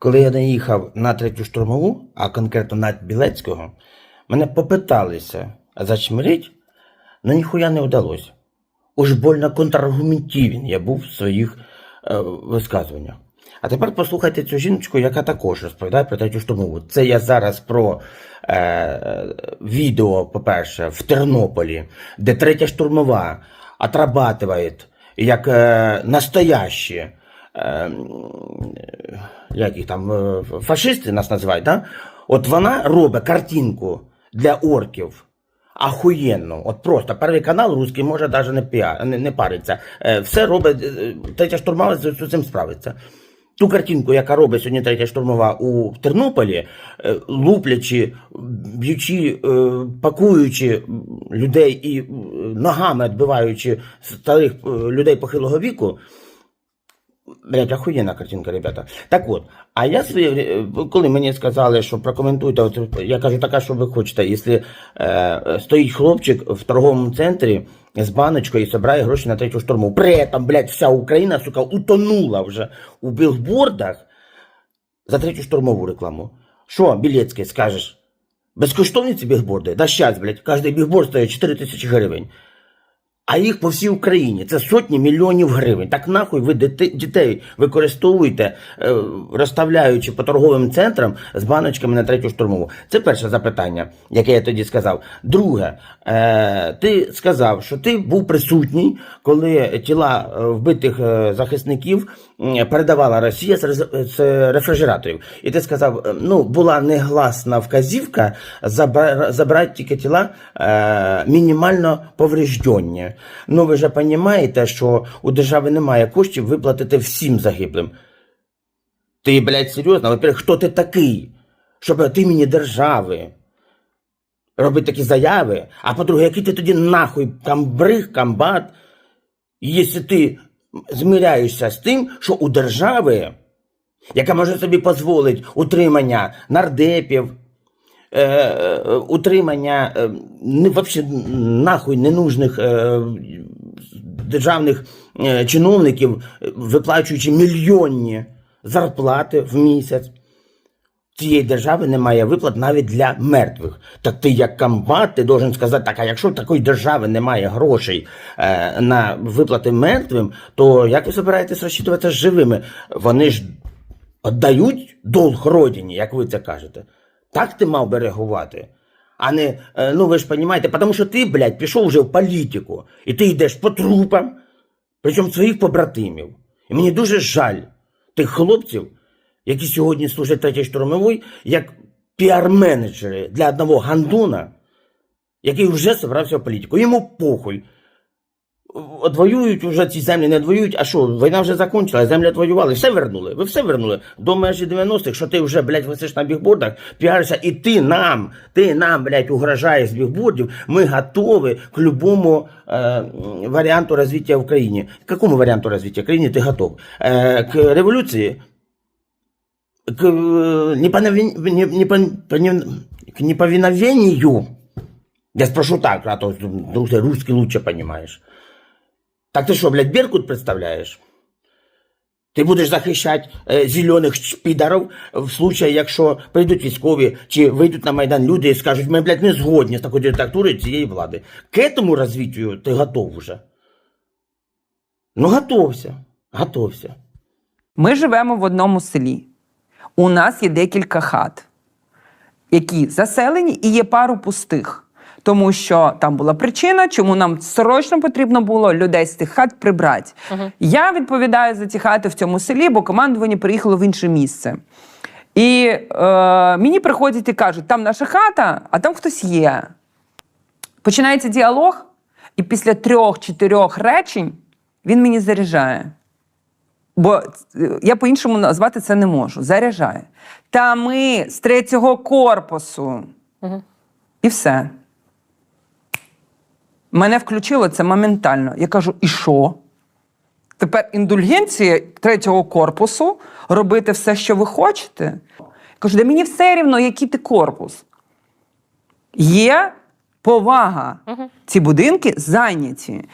Коли я наїхав на третю штурмову, а конкретно на Білецького, мене попиталися зачмирить, але ніхуя не вдалося. Уж больно контраргументивен я був в своїх е, висказуваннях. А тепер послухайте цю жіночку, яка також розповідає про третю штурмову. Це я зараз про е, відео, по-перше, в Тернополі, де третя штурмова отрабатывает як е, настоящі, як їх там, е, фашисти нас називають, да? от вона робить картинку для орків. Ахуєнно, от просто перший канал русський може навіть не, піа, не, не париться. Е, все робить, е, третя штурмова з цим справиться. Ту картинку, яка робить сьогодні третя штурмова у Тернополі, е, луплячи, б'ючи, е, пакуючи людей і е, ногами відбиваючи старих е, людей похилого віку, Блять, охуєнна картинка, ребята. Так от, а я своє, е, коли мені сказали, що прокоментуйте, от, я кажу, така, що ви хочете, якщо е, стоїть хлопчик в торговому центрі з баночкою і збирає гроші на третю штурму. При этом, блядь, вся Україна, сука, утонула вже у білбордах за третю штурмову рекламу. Що, Білецький, скажеш? Безкоштовні ці бігборди? Да щас, блядь, кожний бігборд стоїть 4 тисячі гривень. А їх по всій Україні це сотні мільйонів гривень. Так нахуй ви дітей використовуєте, е, розставляючи по торговим центрам з баночками на третю штурмову. Це перше запитання, яке я тоді сказав. Друге, е, ти сказав, що ти був присутній, коли тіла е, вбитих захисників передавала Росія з рефрижераторів. І ти сказав, ну була негласна вказівка забра- забрати тільки тіла мінімально повреждені. Ну ви ж розумієте, що у держави немає коштів виплатити всім загиблим. Ти, блядь, серйозно? Во-первых, хто ти такий? Щоб від імені держави робити такі заяви. А по-друге, який ти тоді нахуй камбриг, комбат, якщо ти змиряєшся з тим, що у держави, яка може собі дозволити утримання нардепів, е, утримання е, не, вообще, нахуй ненужних е, державних е, чиновників, виплачуючи мільйонні зарплати в місяць. Цієї держави немає виплат навіть для мертвих. Так ти як комбат, ти должен сказати, так, а якщо такої держави немає грошей е, на виплати мертвим, то як ви збираєтесь розчитуватися живими? Вони ж віддають долг родині, як ви це кажете. Так ти мав би реагувати. А не, е, ну ви ж розумієте, тому що ти, блядь, пішов вже в політику, і ти йдеш по трупам, причому своїх побратимів. І мені дуже жаль тих хлопців, які сьогодні служать третій штурмовій, як піар-менеджери для одного гандона, який вже зібрався в політику. Йому похуй. Отвоюють вже ці землі, не отвоюють, а що, війна вже закінчилась, землі отвоювали, все вернули. Ви все вернули. До межі 90-х, що ти вже, блядь, висиш на бігбордах, піаришся, і ти нам, ти нам, блядь, угрожаєш з бігбордів, ми готові к любому е, варіанту розвитку в країні. К какому варіанту розвитку в країні ти готов? Е, к революції? К, е, неповиновен- не- непон- понев- к неповиновению? Я спрошу так, а то ты русский лучше понимаешь. Так ти що, блядь, Беркут представляєш? Ти будеш захищати е, зелених шпідарів в случаї, якщо прийдуть військові чи вийдуть на Майдан люди і скажуть, ми, блядь, не згодні з такою диктатурою цієї влади. К этому розвиттю ти готов вже. Ну, готовся. Готовся. Ми живемо в одному селі. У нас є декілька хат, які заселені, і є пару пустих. Тому що там була причина, чому нам срочно потрібно було людей з тих хат прибрати. Я відповідаю за ці хати в цьому селі, бо командування приїхало в інше місце. І е, мені приходять і кажуть, там наша хата, а там хтось є. Починається діалог, і після трьох-чотирьох речень він мені заряджає. Бо е, я по-іншому назвати це не можу. Заряджає. Та ми з третього корпусу. І все. Мене включило це моментально. Я кажу: і що? Тепер індульгенція третього корпусу робити все, що ви хочете. Я кажу, да мені все рівно, який ти корпус. Є повага. Ці будинки зайняті.